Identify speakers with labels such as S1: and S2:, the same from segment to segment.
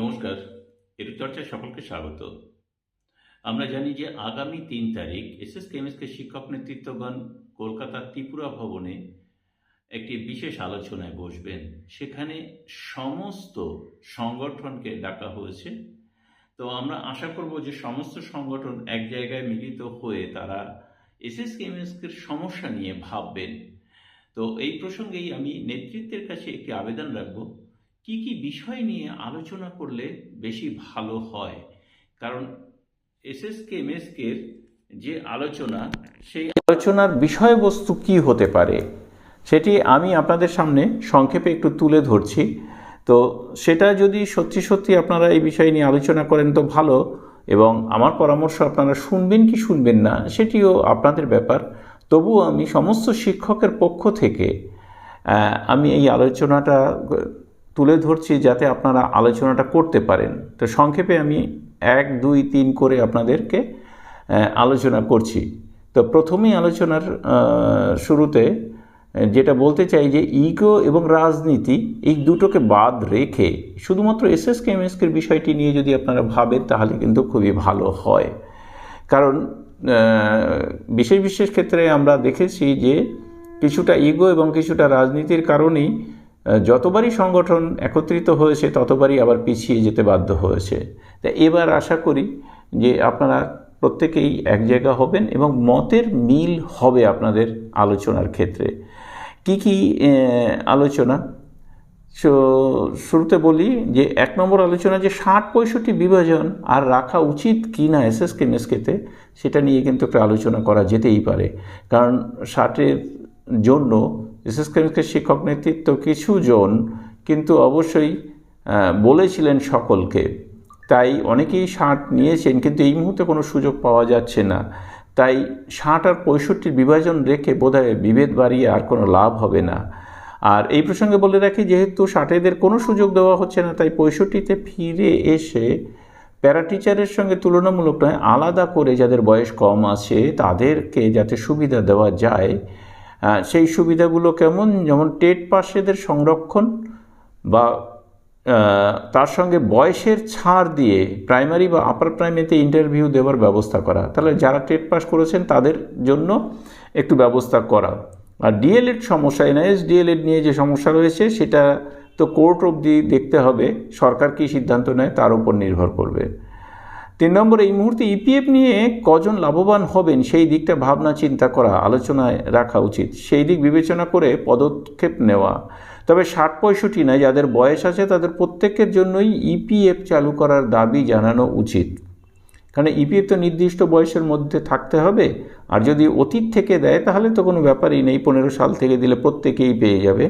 S1: নমস্কার, এর চর্চায় সকলকে স্বাগত। আমরা জানি যে আগামী তিন তারিখ এসএস কেমিস্টকে শিক্ষক নেতৃত্বগণ কলকাতার ত্রিপুরা ভবনে একটি বিশেষ আলোচনায় বসবেন। সেখানে সমস্ত সংগঠনকে ডাকা হয়েছে। তো আমরা আশা করব যে সমস্ত সংগঠন এক জায়গায় মিলিত হয়ে তারা এসএস কেমিস্টের সমস্যা নিয়ে ভাববেন। তো এই প্রসঙ্গেই আমি নেতৃত্বের কাছে একটি আবেদন রাখব। কি কি বিষয় নিয়ে আলোচনা করলে বেশি ভালো হয়? কারণ এসএস কেমএসকের যে আলোচনা, সেই আলোচনার বিষয়বস্তু কি হতে পারে? সেটি আমি আপনাদের সামনে সংক্ষেপে একটু তুলে ধরছি। তো সেটা যদি সত্যি সত্যি আপনারা এই বিষয় নিয়ে আলোচনা করেন তো ভালো, এবং আমার পরামর্শ আপনারা শুনবেন কি শুনবেন না, সেটিও আপনাদের ব্যাপার। তবুও আমি সমস্ত শিক্ষকের পক্ষ থেকে আমি এই আলোচনাটা তুলে ধরছি যাতে আপনারা আলোচনাটা করতে পারেন। তো সংক্ষেপে আমি এক, দুই, তিন করে আপনাদেরকে আলোচনা করছি। তো প্রথমেই আলোচনার শুরুতে যেটা বলতে চাই যে ইগো এবং রাজনীতি এই দুটোকে বাদ রেখে শুধুমাত্র এসএস কেমএসকের বিষয়টি নিয়ে যদি আপনারা ভাবেন, তাহলে কিন্তু খুবই ভালো হয়। কারণ বিশেষ বিশেষ ক্ষেত্রে আমরা দেখেছি যে কিছুটা ইগো এবং কিছুটা রাজনীতির কারণেই যতবারই সংগঠন একত্রিত হয়েছে, ততবারই আবার পিছিয়ে যেতে বাধ্য হয়েছে। তা এবার আশা করি যে আপনারা প্রত্যেকেই এক জায়গা হবেন এবং মতের মিল হবে আপনাদের আলোচনার ক্ষেত্রে। কি কি আলোচনা? শুরুতে বলি যে এক নম্বর আলোচনা যে ষাট পঁয়ষট্টি বিভাজন আর রাখা উচিত কি না এস এস কেমএসকেতে সেটা নিয়ে কিন্তু একটা আলোচনা করা যেতেই পারে। কারণ ষাটের জন্য এস কেমএসকে শিক্ষক নেতৃত্ব কিছু জন কিন্তু অবশ্যই বলেছিলেন সকলকে। তাই অনেকেই ষাট নিয়েছেন, কিন্তু এই মুহূর্তে কোনো সুযোগ পাওয়া যাচ্ছে না। তাই ষাট আর পঁয়ষট্টির বিভাজন রেখে বোধহয় বিভেদ বাড়িয়ে আর কোনো লাভ হবে না। আর এই প্রসঙ্গে বলে রাখি, যেহেতু ষাটেদের কোনো সুযোগ দেওয়া হচ্ছে না, তাই পঁয়ষট্টিতে ফিরে এসে প্যারা টিচারের সঙ্গে তুলনামূলক নয়, আলাদা করে যাদের বয়স কম আছে, তাদেরকে যাতে সুবিধা দেওয়া যায় সেই সুবিধাগুলো কেমন? যেমন টেট পাশেদের সংরক্ষণ বা তার সঙ্গে বয়সের ছাড় দিয়ে প্রাইমারি বা আপার প্রাইমারিতে ইন্টারভিউ দেওয়ার ব্যবস্থা করা। তাহলে যারা টেট পাস করেছেন তাদের জন্য একটু ব্যবস্থা করা। আর ডিএলএড সমস্যা এনআইএস ডিএলএড নিয়ে যে সমস্যা রয়েছে, সেটা তো কোর্ট অবধি দেখতে হবে। সরকার কী সিদ্ধান্ত নেয়, তার উপর নির্ভর করবে। তিন নম্বর, এই মুহূর্তে ইপিএফ নিয়ে কজন লাভবান হবেন সেই দিকটা ভাবনা চিন্তা করা, আলোচনায় রাখা উচিত। সেই দিক বিবেচনা করে পদক্ষেপ নেওয়া। তবে ষাট পঁয়ষট্টি নয়, যাদের বয়স আছে তাদের প্রত্যেকের জন্যই ইপিএফ চালু করার দাবি জানানো উচিত। কারণ ইপিএফ তো নির্দিষ্ট বয়সের মধ্যে থাকতে হবে, আর যদি অতীত থেকে দেয় তাহলে তো কোনো ব্যাপারই নেই, পনেরো সাল থেকে দিলে প্রত্যেকেই পেয়ে যাবে।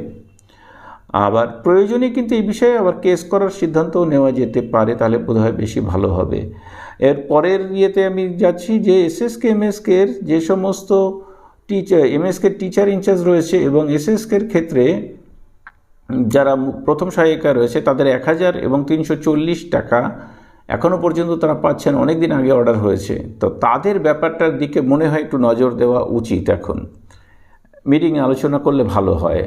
S1: আবার প্রয়োজনে কিন্তু এই বিষয়ে আবার কেস করার সিদ্ধান্তও নেওয়া যেতে পারে, তাহলে বোধহয় বেশি ভালো হবে। এর পরের ইয়েতে আমি যাচ্ছি যে এসএসকে এমএসকের যে সমস্ত টিচার এমএসকে টিচার ইনচার্জ রয়েছে এবং এসএসকের ক্ষেত্রে যারা প্রথম সহায়িকা রয়েছে, তাদের এক হাজার এবং তিনশো চল্লিশ টাকা এখনও পর্যন্ত তারা পাচ্ছেন অনেক দিন আগে অর্ডার হয়েছে। তো তাদের ব্যাপারটার দিকে মনে হয় একটু নজর দেওয়া উচিত এখন। মিটিংয়ে আলোচনা করলে ভালো হয়।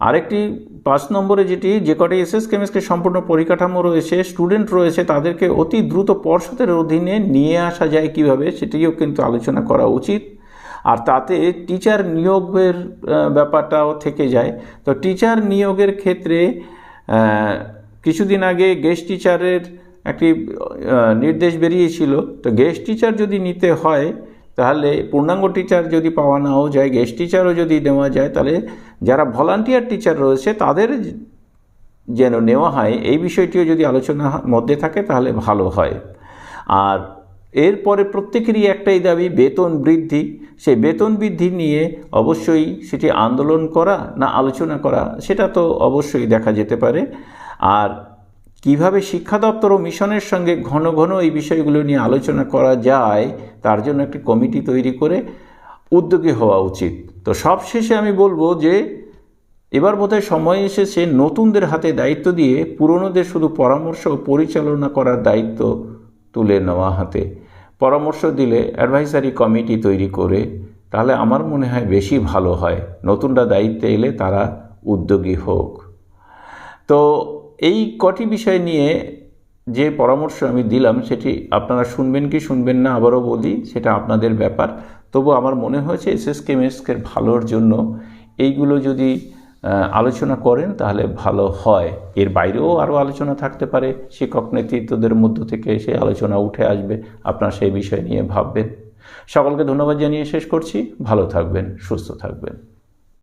S1: আরেকটি পাঁচ নম্বরে যেটি, যে কটি এসএস কেমিস্ট্রি সম্পূর্ণ পরিকাঠামো রয়েছে, স্টুডেন্ট রয়েছে, তাদেরকে অতি দ্রুত পর্ষদের অধীনে নিয়ে আসা যায় কীভাবে, সেটিও কিন্তু আলোচনা করা উচিত। আর তাতে টিচার নিয়োগের ব্যাপারটাও থেকে যায়। তো টিচার নিয়োগের ক্ষেত্রে কিছুদিন আগে গেস্ট টিচারের একটি নির্দেশ বেরিয়েছিল। তো গেস্ট টিচার যদি নিতে হয়, তাহলে পূর্ণাঙ্গ টিচার যদি পাওয়া নাও যায়, গেস্ট টিচারও যদি নেওয়া যায়, তাহলে যারা ভলান্টিয়ার টিচার রয়েছে, তাদের যেন নেওয়া হয়, এই বিষয়টিও যদি আলোচনার মধ্যে থাকে, তাহলে ভালো হয়। আর এরপরে প্রত্যেকেরই একটাই দাবি, বেতন বৃদ্ধি। সেই বেতন বৃদ্ধি নিয়ে অবশ্যই সেটি আন্দোলন করা না আলোচনা করা, সেটা তো অবশ্যই দেখা যেতে পারে। আর কীভাবে শিক্ষা দপ্তর ও মিশনের সঙ্গে ঘন ঘন এই বিষয়গুলো নিয়ে আলোচনা করা যায়, তার জন্য একটি কমিটি তৈরি করে উদ্যোগী হওয়া উচিত। তো সব শেষে আমি বলব যে এবার বোধহয় সময় এসেছে নতুনদের হাতে দায়িত্ব দিয়ে পুরনোদের শুধু পরামর্শ ও পরিচালনা করার দায়িত্ব তুলে নেওয়া হাতে। পরামর্শ দিলে অ্যাডভাইসারি কমিটি তৈরি করে তাহলে আমার মনে হয় বেশি ভালো হয়। নতুনরা দায়িত্বে এলে তারা উদ্যোগী হোক। তো এই কটি বিষয় নিয়ে
S2: যে পরামর্শ আমি দিলাম সেটি আপনারা শুনবেন কি শুনবেন না আবারও বলি, সেটা আপনাদের ব্যাপার। তবু আমার মনে হয়েছে এস এস কেমিএসকের ভালোর জন্য এইগুলো যদি আলোচনা করেন তাহলে ভালো হয়। এর বাইরেও আরও আলোচনা থাকতে পারে, শিক্ষক নেতৃত্বদের মধ্য থেকে সেই আলোচনা উঠে আসবে, আপনারা সেই বিষয় নিয়ে ভাববেন। সকলকে ধন্যবাদ জানিয়ে শেষ করছি। ভালো থাকবেন, সুস্থ থাকবেন।